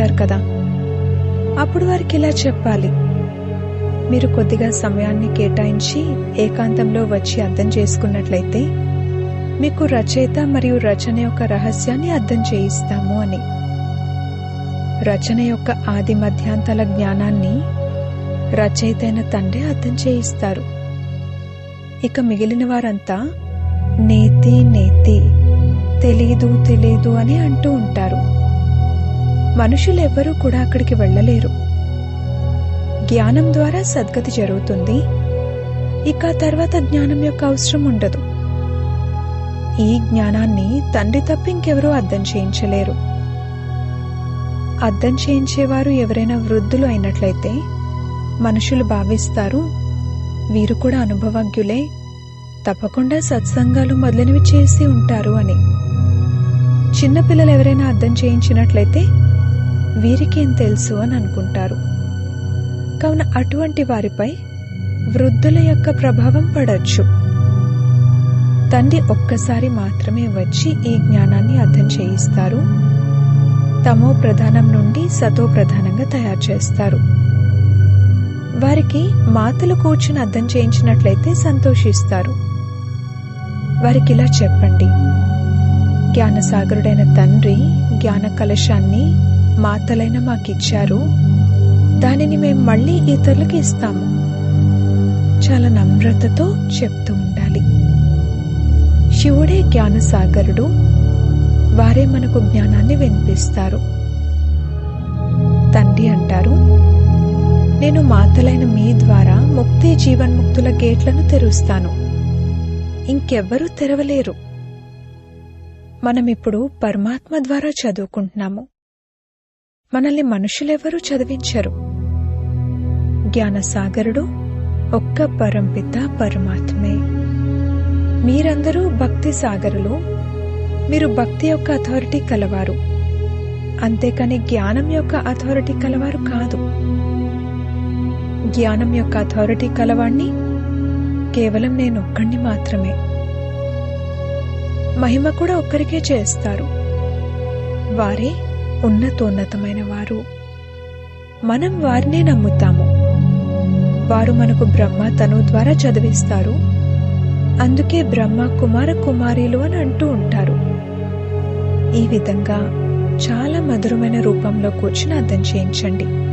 చేస్తారు కదా. అప్పుడు వారికి ఇలా చెప్పాలి. మీరు కొద్దిగా సమయాన్ని కేటాయించి ఏకాంతంలో వచ్చి అర్థం చేసుకున్నట్లయితే మీకు రచయిత మరియు రచన యొక్క రహస్యాన్ని అర్థం చేయిస్తాము అని. రచన యొక్క ఆది మధ్యాంతాల జ్ఞానాన్ని రచయితైన తండ్రి అర్థం చేయిస్తారు. ఇక మిగిలిన వారంతా నేతి నేతి తెలీదు తెలీదు అని అంటూ ఉంటారు. మనుషులు ఎవ్వరూ కూడా అక్కడికి వెళ్ళలేరు. జ్ఞానం ద్వారా సద్గతి జరుగుతుంది. ఇక తర్వాత జ్ఞానం యొక్క అవసరం ఉండదు. ఈ జ్ఞానాన్ని తండ్రి తప్ప ఇంకెవరూ అర్థం చేయించలేరు. అర్థం చేయించేవారు ఎవరైనా వృద్ధులు అయినట్లయితే మనుషులు భావిస్తారు వీరు కూడా అనుభవజ్ఞులే తప్పకుండా సత్సంగాలు మొదలైనవి చేసి ఉంటారు అని. చిన్నపిల్లలు ఎవరైనా అర్థం చేయించినట్లయితే వీరికేం తెలుసు అని అనుకుంటారు. కావున అటువంటి వారిపై వృద్ధుల యొక్క ప్రభావం పడచ్చు. తండ్రి ఒక్కసారి మాత్రమే వచ్చి ఈ జ్ఞానాన్ని అర్థం చేయిస్తారు. తమో ప్రధానం నుండి సతో ప్రధానంగా తయారు చేస్తారు. వారికి మాతలు కూర్చుని అర్థం చేయించినట్లయితే సంతోషిస్తారు. వారికి ఇలా చెప్పండి. జ్ఞానసాగరుడైన తండ్రి జ్ఞాన కలశాన్ని మాతలైన మాకిచ్చారు. దానిని మేము మళ్ళీ ఇతరులకు ఇస్తాము. చాలా నమ్రతతో చెప్తూ ఉండాలి. శివుడే జ్ఞానసాగరుడు. వారే మనకు జ్ఞానాన్ని వినిపిస్తారు. తండ్రి అంటారు నేను మాతలైన మీ ద్వారా ముక్తి జీవన్ముక్తుల గేట్లను తెరుస్తాను. ఇంకెవ్వరూ తెరవలేరు. మనమిప్పుడు పరమాత్మ ద్వారా చదువుకుంటున్నాము. మనల్ని మనుషులెవరూ చదివించరు. జ్ఞానసాగరుడు ఒక్క పరంపిత పరమాత్మే. మీరందరూ భక్తి సాగరులు. మీరు భక్తి యొక్క అథారిటీ కలవారు. అంతేకాని జ్ఞానం యొక్క అథారిటీ కలవారు కాదు. జ్ఞానం యొక్క అథారిటీ కలవాణ్ణి కేవలం నేను ఒక్కడిని మాత్రమే. మహిమ కూడా ఒక్కరికే చేస్తారు. వారే ఉన్నతోన్నతమైన వారు. మనం వారినే నమ్ముతాము. వారు మనకు బ్రహ్మ తను ద్వారా చదివిస్తారు. అందుకే బ్రహ్మ కుమార కుమారీలు అని అంటూ ఉంటారు. ఈ విధంగా చాలా మధురమైన రూపంలో కూర్చుని అర్థం చేయించండి.